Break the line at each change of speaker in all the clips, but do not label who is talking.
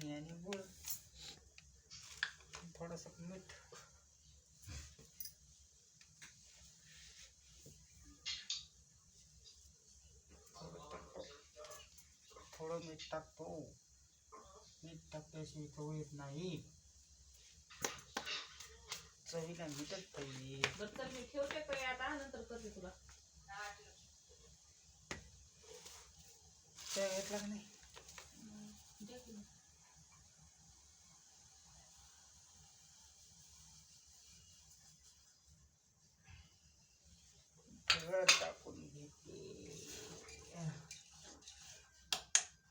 पाणी आणि गुळ. थोडस मीठ. थोडं मीठ टाकतो. मीठ टाकल्याशिवाय चव येत नाही. चवीला मीठच पाहिजे.
बरं तर मी ठेवते काही आता नंतर करते तुला.
चव नाही
दे की मग.
सगळं टाकून घेते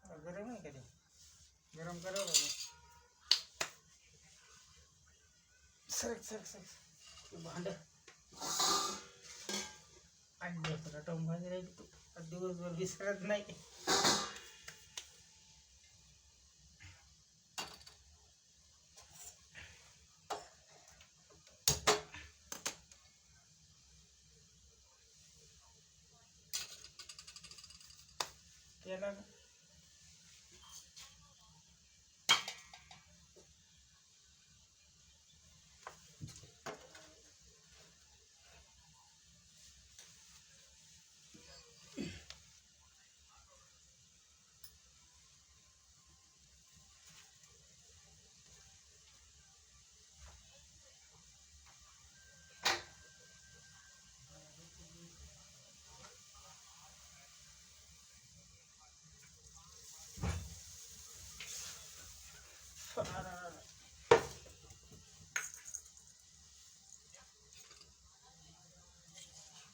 हा, गरम आहे का ते गरम करा बाबा सरक सरक सरक. भांड. आणि तुला रटवून भाजी राहिली तू. दिवसभर विसरत नाही. केला का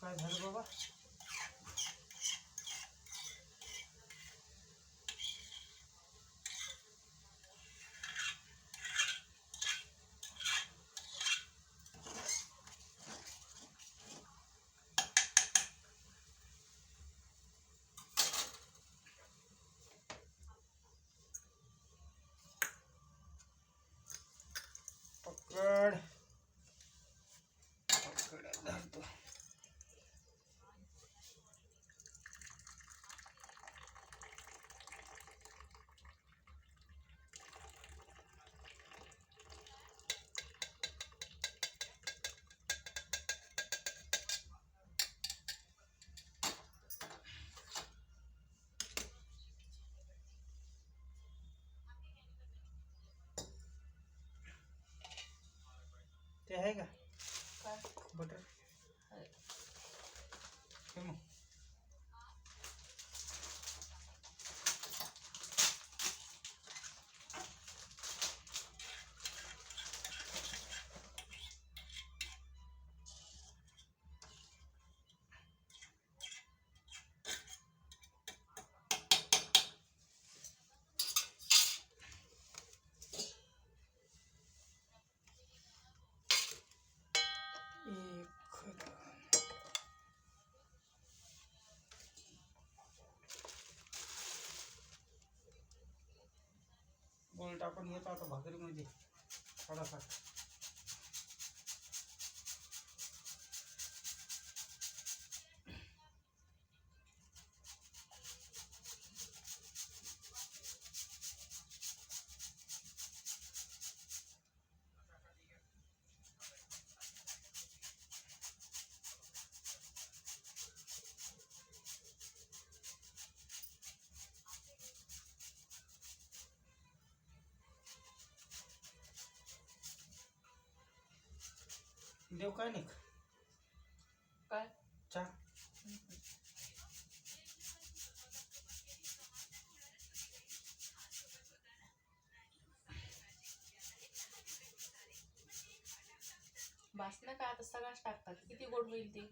काय झालं बाबा? ते आहे का
काय?
बटर
आहे.
हे। मग गोल टाकून घेतो आता भाकरीमध्ये म्हणजे. थोडासा. देव काय नाही.
काय?
चहा
भासलं का आता सगळ्याच टाकतात. किती गोड होईल ते?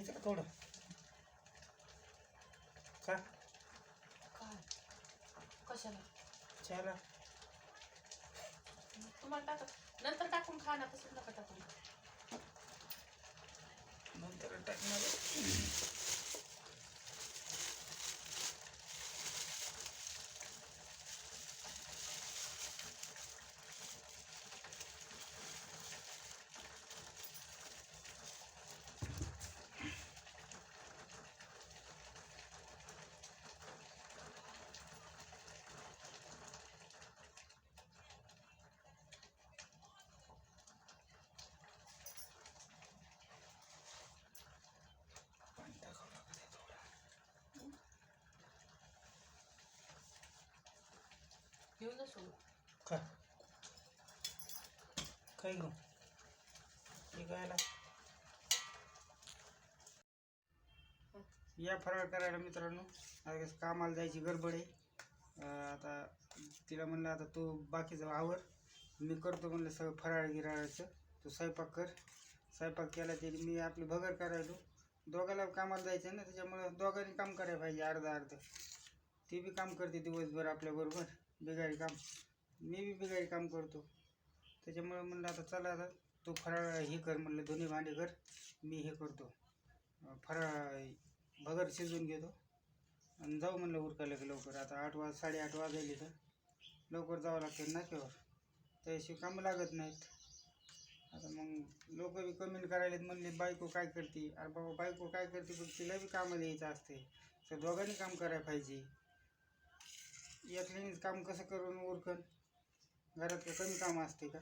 घ्यायचं का थोडं का
काय? कशाला?
चहाला.
तुम्हाला टाका. नंतर टाकून खा ना तसं नका टाकून
नंतर टाकणार
घेऊन जा सोडून
का काय घेऊ हे या फराळ करायला मित्रांनो आता कसं कामाला जायची गडबड आहे. आता तिला म्हणलं आता तू बाकीचं आवर. मी करतो म्हणलं सगळं फराळ गिराळाचं. तू स्वयंपाक कर. स्वयंपाक केला तरी मी आपली भगर करायलो दोघाला कामाला जायचं ना त्याच्यामुळं दोघांनी काम करायला पाहिजे अर्धा अर्ध. ती बी काम करते दिवसभर आपल्याबरोबर बिगारी काम. मी बी बिगारी काम करतो. त्याच्यामुळं म्हणलं आता चला आता तू फराळ हे कर म्हणलं दोन्ही भांडे कर मी हे करतो. फराळ भगर शिजवून घेतो. आणि जाऊ म्हणलं उरकायला की लवकर. आता आठ वाज साडेआठ वाजायले तर लवकर जावं लागते नाक्यावर. त्याशिवाय कामं लागत नाहीत. आता मग लोक बी कमेंट करायलेत म्हणले बायको काय करते? अरे बाबा बायको काय करते पण तिला बी कामं द्यायचं असते तर दोघांनी काम करायला पाहिजे. एकल्यानेच काम कसं करून ओरखन घरात कमी काम असते का?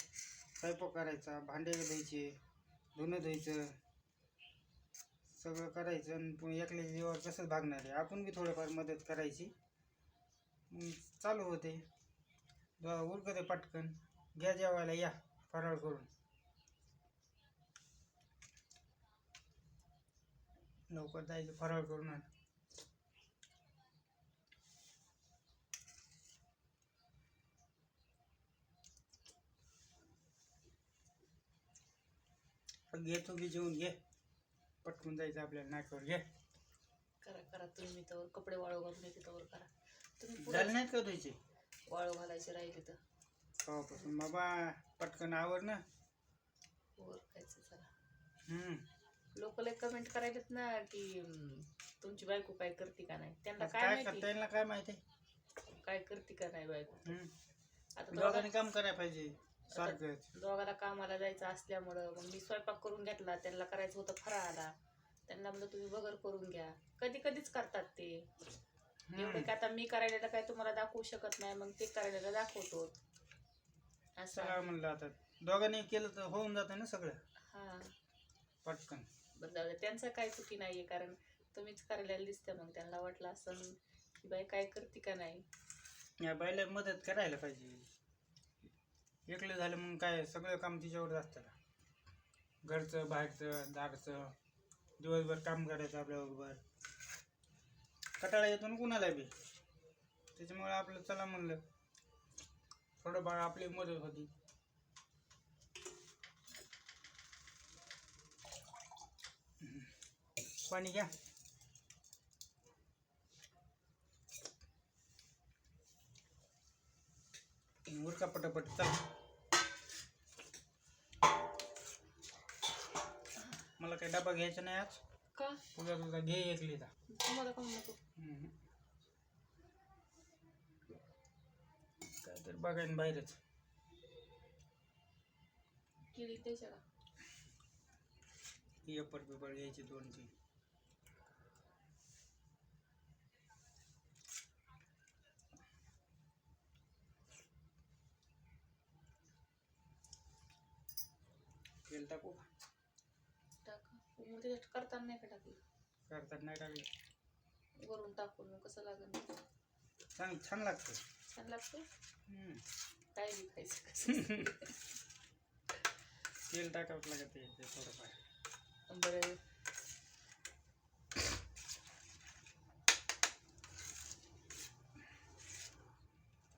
स्वयंपाक करायचा भांडे धुवायचे धुणं धुवायचं सगळं करायचं आणि पुन्हा एकल्या जीवावर कसंच भागणार आहे. आपण बी थोडंफार मदत करायची. चालू होते. उरकं उरकते पटकन. घ्या जेवायला या. फराळ करून. लवकर जायचं फराळ करून घे तू बी जेवून घे. पटकून जायचं आपल्याला नाकावर घे.
करा करा तुम्ही तर कपडे वाळू घालून येते तर करा. तुम्ही
झाले
पुढे
नाहीत का तुझे
वाळू घालायचे राहिले तर.
कवापासून बाबा पटकन आवर ना.
वर खायचं जरा.
हम्म.
लोक लय कमेंट करायलेत ना की अं, तुमची बायको काय करते का नाही? त्यांना
आता
काय
काय
माहिती?
करता येईल ना काय माहिती?
काय करते का नाही बायको?
हम्म.
आता
दोघांनी
दोघा-
काम करायला पाहिजे. सारखंच
दोघाला कामाला जायचं असल्यामुळं मग मी स्वयंपाक करून घेतला त्यांना करायचं होतं फराळाला. त्यांना म्हणलं तुम्ही बगर करून घ्या. कधी कधीच करतात ते. एवढे. काय आता मी करायला काय तुम्हाला दाखवू शकत नाही मग ते करायला दाखवतो. असं
सगळं म्हणलं आता. दोघांनी केलं तर होऊन जातं ना सगळं.
हा.
पटकन.
बरं जाऊ दे. त्यांचं काय चुकी नाहीये कारण तुम्हीच करायला दिसतं मग. त्यांना वाटलं असं की बाई काय करते का नाही?
या बायला मदत करायला पाहिजे. एकलं झालं मग काय सगळं काम तिच्यावर असतं घरचं बाहेरचं दारचं दिवसभर काम करायचं आपल्याबरोबर. कटाळा येतो ना कुणाला बी. त्याच्यामुळे आपलं चला म्हणलं थोडंफार आपली मदत होती. पाणी घ्या. उरका पटापट चला. मला काही डबा घ्यायचा नाही आज.
का?
तुझा तुझा घे एक लिहिता
तुम्हाला कोण नको?
काय तर बघायन बाहेरच.
केळी त्याच्या का?
पेपर पेपर घ्यायचे दोन तीन तेल टाकू का?
टाका मग त्याच्यात करताना नाही का टाकलं?
करतात नाही टाकले.
वरून टाकून मग कसं लागेल
चांग छान लागतं.
छान लागतं?
हम्म.
काय बी खायचं कसं
तेल टाकावं लागत ते ते थोडंफार.
बरं.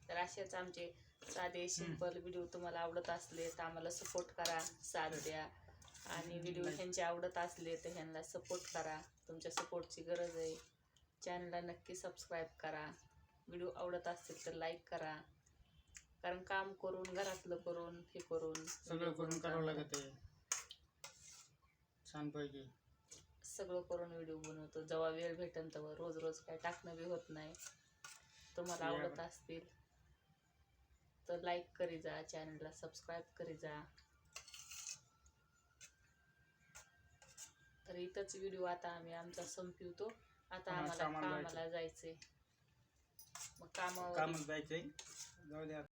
तर असेच आमचे साधे सिंपल व्हिडिओ तुम्हाला आवडत असले तर आम्हाला सपोर्ट करा. साथ द्या. आणि व्हिडिओ ह्यांचे आवडत असले तर ह्यांना सपोर्ट करा. तुमच्या सपोर्टची गरज आहे. चॅनलला नक्की सबस्क्राईब करा. व्हिडिओ आवडत असतील तर लाईक करा. कारण काम करून घरातलं करून हे करून
सगळं करून करावं. लागत आहे. छानपैकी
सगळं करून व्हिडिओ बनवतो. जेव्हा वेळ भेटेल तेव्हा रोज रोज काय टाकणं बी होत नाही. तुम्हाला आवडत. असतील तर लाईक करी जा. चॅनलला सबस्क्राईब करी जा. तर इथंच व्हिडिओ आता आम्ही आमचा संपवतो. आता आम्हाला कामाला जायचंय. मग कामावर
कामाला जायचंय. जाऊ द्या.